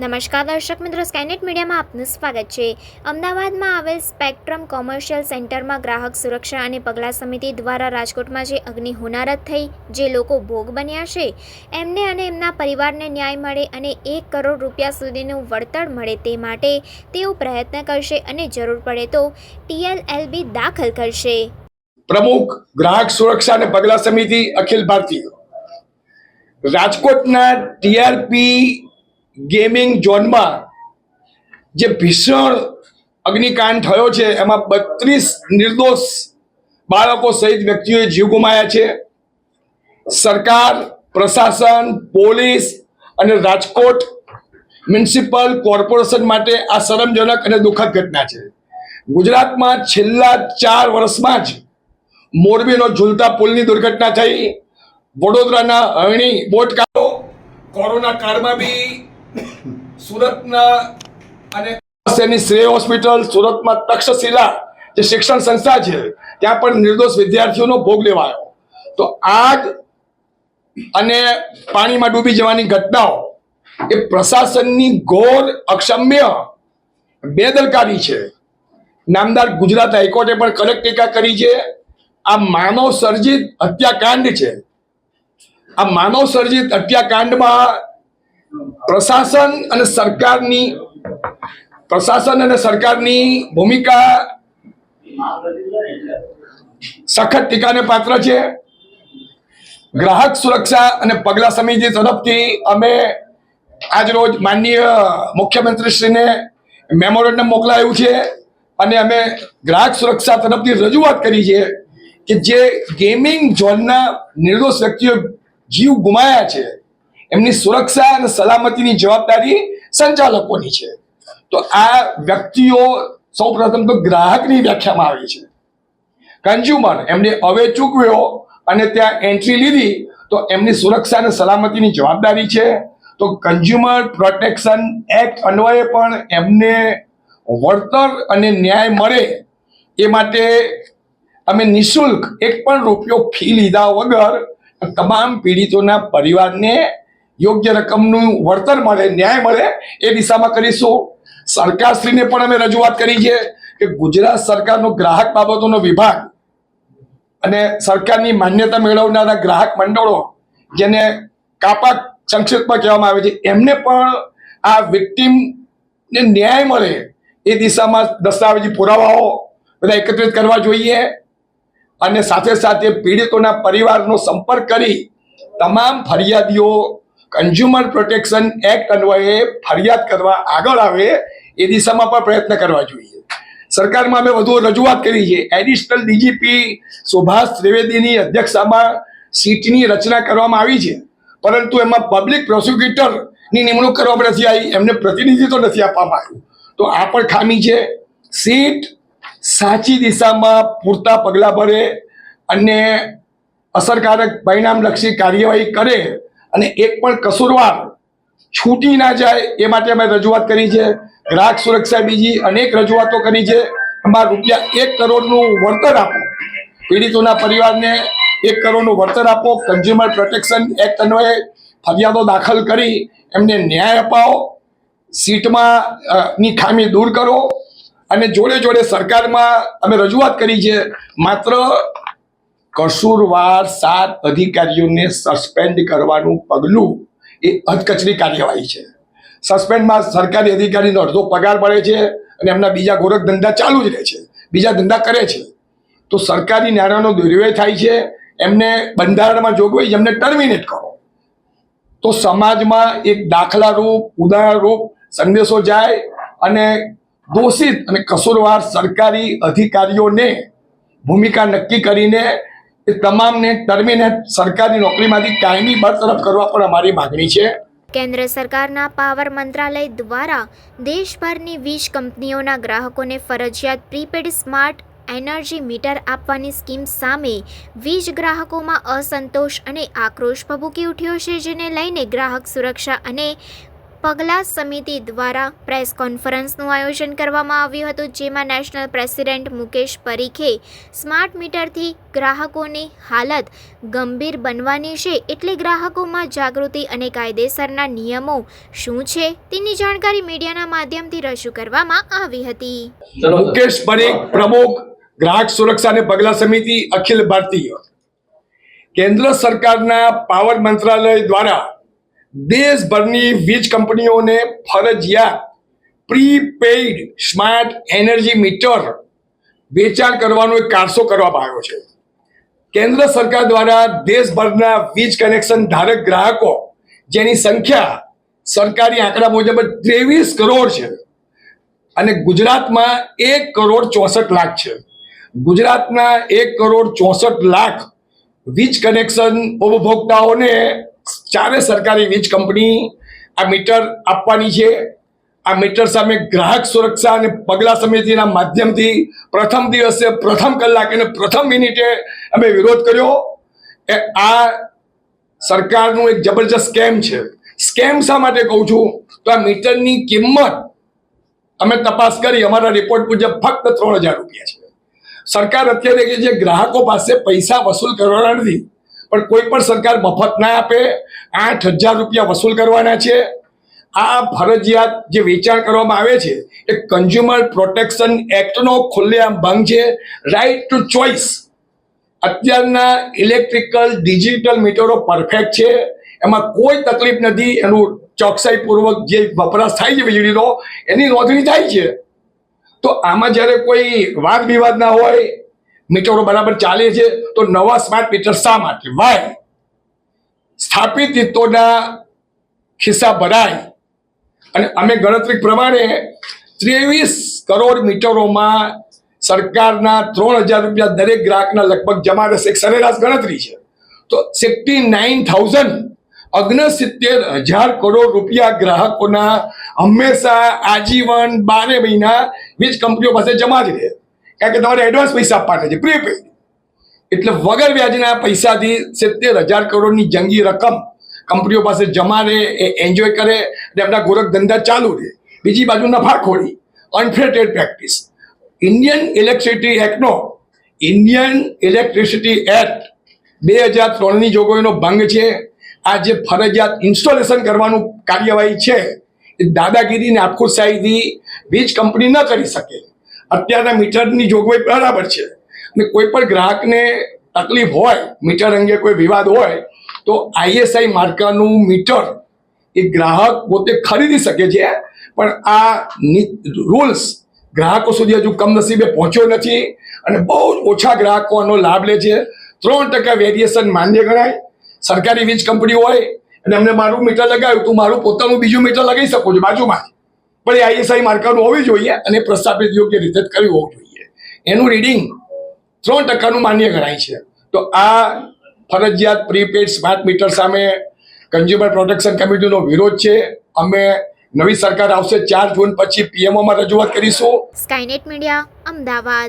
નમસ્કાર દર્શક મિત્રો સ્કેનેટ મીડિયામાં આપનું સ્વાગત છે. અમદાવાદમાં આવેલ સ્પેક્ટ્રમ કોમર્શિયલ સેન્ટરમાં ગ્રાહક સુરક્ષા અને પગલાં સમિતિ દ્વારા રાજકોટમાં જે અગ્નિ હોનારત થઈ, જે લોકો ભોગ બન્યા છે, એમને અને એમના પરિવારને ન્યાય મળે અને એક કરોડ રૂપિયા સુધીનું વળતર મળે તે માટે તેઓ પ્રયત્ન કરશે અને જરૂર પડે તો ટીએલએલબી દાખલ કરશે. પ્રમુખ, ગ્રાહક સુરક્ષા અને પગલાં સમિતિ, અખિલ ભારતીય. રાજકોટના ટીઆરપી ગેમિંગ ઝોનમાં જે ભીષણ અગ્નિકાંડ થયો છે, એમાં બત્રીસ નિર્દોષ બાળકો સહિત વ્યક્તિઓએ જીવ ગુમાયા છે. સરકાર, પ્રશાસન, પોલીસ અને રાજકોટ મ્યુનિસિપલ કોર્પોરેશન માટે આ શરમજનક અને દુઃખદ ઘટના છે. ગુજરાતમાં છેલ્લા ચાર વર્ષમાં જ મોરબીનો ઝૂલતા પુલની દુર્ઘટના થઈ. વડોદરાના અરણી બોટકારો કોરોના કાળમાં બી સુરતના અને શહેરની શ્રેય હોસ્પિટલ, સુરતમાં તક્ષશિલા, જે શિક્ષણ સંસ્થા છે, ત્યાં પણ નિર્દોષ વિદ્યાર્થીઓનો ભોગ લેવાયો. તો આગ અને પાણીમાં ડૂબી જવાની ઘટનાઓ એ પ્રશાસનની ઘોર અક્ષમ્ય બેદરકારી છે. નામદાર ગુજરાત હાઈકોર્ટે પણ કડક ટીકા કરી છે. આ માનવ સર્જિત હત્યાકાંડ છે. આ માનવ સર્જિત હત્યાકાંડમાં પ્રશાસન અને સરકારની, પ્રશાસન અને સરકારની ભૂમિકા સખત ટીકાને પાત્ર છે. ગ્રાહક સુરક્ષા અને પગલા સમિતિ તરફથી અમે આજરોજ માનનીય મુખ્યમંત્રીશ્રીને મેમોરેન્ડમ મોકલાયું છે અને અમે ગ્રાહક સુરક્ષા તરફથી રજૂઆત કરી છે કે જે ગેમિંગ ઝોનના નિર્દોષ વ્યક્તિઓ જીવ ગુમાયા છે એમની સુરક્ષા અને સલામતીની જવાબદારી સંચાલકોની છે. તો આ વ્યક્તિઓ સૌપ્રથમ તો ગ્રાહકની વ્યાખ્યામાં આવી છે. કન્ઝ્યુમર એમને હવે ચૂકવ્યો અને ત્યાં એન્ટ્રી લીધી, તો એમની સુરક્ષા અને સલામતીની જવાબદારી છે. તો કન્ઝ્યુમર પ્રોટેક્શન એક્ટ અન્વયે પણ એમને વળતર અને ન્યાય મળે એ માટે અમે નિઃશુલ્ક એક પણ રૂપિયો ફી લીધા વગર તમામ પીડિતોના પરિવારને યોગ્ય રકમનું વળતર મળે, ન્યાય મળે એ દિશામાં કરીશું. સરકારશ્રીને પણ અમે રજૂઆત કરી છે કે ગુજરાત સરકારનો ગ્રાહક બાબતોનો વિભાગ અને સરકારની માન્યતા મેળવનારા ગ્રાહક મંડળો, જેને કાપા સંક્ષિપ્તમાં કહેવામાં આવે છે, એમને પણ આ વિક્ટીમને ન્યાય મળે એ દિશામાં દસ્તાવેજી પુરાવાઓ બધા એકત્રિત કરવા જોઈએ અને સાથે સાથે પીડિતોના પરિવારનો સંપર્ક કરી તમામ ફરિયાદીઓ કન્ઝ્યુમર પ્રોટેક્શન એક્ટ અન્વયે ફરિયાદ કરવા આગળ આવે એ દિશામાં પણ પ્રયત્ન કરવા જોઈએ. સરકારમાં અમે વધુ રજૂઆત કરી છે. એડિશનલ ડીજીપી સુભાષ ત્રિવેદીની અધ્યક્ષતામાં સીટની રચના કરવામાં આવી છે. પરંતુ એમાં પબ્લિક પ્રોસિક્યુટરની નિમણૂક કરવામાં નથી આવી. એમને પ્રતિનિધિત્વ નથી આપવામાં આવ્યું. તો આ પણ ખામી છે. સીટ સાચી દિશામાં પૂરતા પગલાં ભરે અને અસરકારક પરિણામલક્ષી કાર્યવાહી કરે અને એક પણ કસૂરવાર છૂટી ના જાય, એ માટે અમે રજૂઆત કરી છે. ગ્રાહક સુરક્ષા બીજી અનેક રજૂઆતો કરી છે. અમારા રૂપિયા એક કરોડનું વળતર આપો. પીડિતોના પરિવારને એક કરોડનું વળતર આપો. કન્ઝ્યુમર પ્રોટેક્શન એક્ટ અન્વયે ફરિયાદો દાખલ કરી, એમને ન્યાય અપાવો. સીટમાં ની ખામી દૂર કરો. અને જોડે જોડે સરકારમાં અમે રજૂઆત કરી છે. માત્ર કસૂરવાર સાત અધિકારીઓને સસ્પેન્ડ કરવાનું પગલું એ અધકચરી કાર્યવાહી છે. સસ્પેન્ડમાં સરકારી અધિકારીનો અડધો પગાર મળે છે અને એમના બીજા ગોરખ ધંધા ચાલુ જ રહે છે. બીજા ધંધા કરે છે. તો સરકારી નાણાંનો દુર્વ્યય થાય છે. એમને બંધારણમાં જોગવાઈ એમને ટર્મિનેટ કરો. તો સમાજમાં એક દાખલારૂપ, ઉદાહરણરૂપ સંદેશો જાય અને દોષિત અને કસૂરવાર સરકારી અધિકારીઓને ભૂમિકા નક્કી કરીને એ તમામને ટર્મિનેટ સરકારી નોકરીમાંથી કાયમી બરતરફ કરવા પણ અમારી માગણી છે. કેન્દ્ર સરકારના પાવર મંત્રાલય દ્વારા દેશભરની વીજ કંપનીઓના ગ્રાહકોને ફરજિયાત પ્રીપેડ સ્માર્ટ એનર્જી મીટર આપવાની સ્કીમ સામે વીજ ગ્રાહકોમાં અસંતોષ અને આક્રોશ ભભૂકી ઉઠ્યો છે, જેને લઈને ગ્રાહક સુરક્ષા અને પગલા સમિતિ દ્વારા પ્રેસ કોન્ફરન્સનું આયોજન કરવામાં આવ્યું હતું જેમાં નેશનલ પ્રેસિડેન્ટ મુકેશ પરીખે સ્માર્ટ મીટરથી ગ્રાહકોની હાલત ગંભીર બનવાની છે એટલે ગ્રાહકોમાં જાગૃતિ અને કાયદેસરના નિયમો શું છે તેની જાણકારી મીડિયાના માધ્યમથી રજૂ કરવામાં આવી હતી. મુકેશ પરીખ પ્રમુખ ગ્રાહક સુરક્ષા અને પગલા સમિતિ અખિલ ભારતીય. કેન્દ્ર સરકારના પાવર મંત્રાલય દ્વારા દેશભરની વીજ કંપનીઓને ફરજિયાત પ્રીપેઇડ સ્માર્ટ એનર્જી મીટર વેચાણ કરવાનો એક કારસો કરવામાં આવ્યો છે. કેન્દ્ર સરકાર દ્વારા દેશભરના વીજ કનેક્શન ધારક ગ્રાહકો જેની સંખ્યા સરકારી આંકડા મુજબ ત્રેવીસ કરોડ છે અને ગુજરાતમાં એક કરોડ ચોસઠ લાખ છે. ગુજરાતના એક કરોડ ચોસઠ લાખ વીજ કનેક્શન ઉપભોક્તાઓને ચારે સરકારી વીજ કંપની આ મીટર આપવાની છે. આ મીટર સામે ગ્રાહક સુરક્ષા અને પગલા સમિતિના માધ્યમથી પ્રથમ દિવસે પ્રથમ કલાકે અને પ્રથમ મિનિટે અમે વિરોધ કર્યો. એ આ સરકારનું એક જબરજસ્ત સ્કેમ છે. સ્કેમ શા માટે કહું છું? તો આ મીટરની કિંમત અમે તપાસ કરી, અમારા રિપોર્ટ મુજબ ફક્ત ત્રણ હજાર રૂપિયા છે. સરકાર અત્યારે કે જે ગ્રાહકો પાસે પૈસા વસૂલ કરવાના નથી. પણ કોઈ પણ સરકાર મફત ના આપે. આઠ હજાર રૂપિયા વસૂલ કરવાના છે. આ ફરજિયાત જે વેચાણ કરવામાં આવે છે, એ કન્ઝ્યુમર પ્રોટેક્શન એક્ટનો ખુલ્લેઆમ ભંગ છે. રાઇટ ટુ ચોઇસ અત્યારના ઇલેક્ટ્રિકલ ડિજિટલ મીટરો પરફેક્ટ છે. એમાં કોઈ તકલીફ નથી. એનું ચોકસાઈપૂર્વક જે વપરાશ થાય છે વીજળીનો, એની નોંધણી થાય છે. તો આમાં જ્યારે કોઈ વાદ વિવાદ ના હોય મીટરો બરાબર ચાલે છે, તો નવા સ્માર્ટ મીટર શા માટે? વાય સ્થાપિત હિતોના ખિસ્સા ભરાય. અને અમે ગણતરી પ્રમાણે ત્રેવીસ કરોડ મીટરોમાં સરકારના ત્રણ હજાર રૂપિયા દરેક ગ્રાહકના લગભગ જમા રહેશે. એક સરેરાશ ગણતરી છે. તો સિક્સટી નાઇન થાઉઝન્ડ અગ્નસિત્તેર હજાર કરોડ રૂપિયા ગ્રાહકોના હંમેશા આજીવન બારે મહિના વીજ કંપનીઓ પાસે જમા જ રહે. કારણ કે તમારે એડવાન્સ પૈસા આપવાના છે. પ્રીપેડ એટલે વગર વ્યાજના પૈસાથી સિત્તેર હજાર કરોડની જંગી રકમ કંપનીઓ પાસે જમા રહે, એ એન્જોય કરે અને એમના ગોરખ ધંધા ચાલુ રહે. બીજી બાજુ નફાખોરી unfair trade practice Indian electricity એક્ટનો Indian electricity act બે હજાર ત્રણની જોગવાઈનો ભંગ છે. આ જે ફરજિયાત ઇન્સ્ટોલેશન કરવાનું કાર્યવાહી છે, એ દાદાગીરીને આખું આપખુદશાહીથી વીજ કંપની ન કરી શકે. અત્યારના મીટરની જોગવાઈ બરાબર છે. અને કોઈ પણ ગ્રાહકને તકલીફ હોય, મીટર અંગે કોઈ વિવાદ હોય, તો આઈએસઆઈ માર્કાનું મીટર એ ગ્રાહક પોતે ખરીદી શકે છે. પણ આ રૂલ્સ ગ્રાહકો સુધી હજુ કમનસીબે પહોંચ્યો નથી અને બહુ ઓછા ગ્રાહકો આનો લાભ લે છે. ત્રણ ટકા વેરિએશન માન્ય ગણાય. સરકારી વીજ કંપની હોય, અને એમને મારું મીટર લગાવ્યું, તું મારું પોતાનું બીજું મીટર લગાવી શકો છો બાજુમાં પણ એ આઈએસઆઈ માર્કાનું હોવી જોઈએ અને પ્રસ્થાપિત યોગ્ય રીતે કર્યું હોવું જોઈએ. એનું રીડિંગ ત્રણ ટકાનું માન્ય ગણાય છે. તો આ ફરજિયાત પ્રીપેડ સ્માર્ટ મીટર સામે કન્ઝ્યુમર પ્રોટેક્શન કમિટીનો વિરોધ છે. અમે નવી સરકાર આવશે, ચાર જૂન પછી પીએમઓમાં રજૂઆત કરીશું. Skynet media Ahmedabad.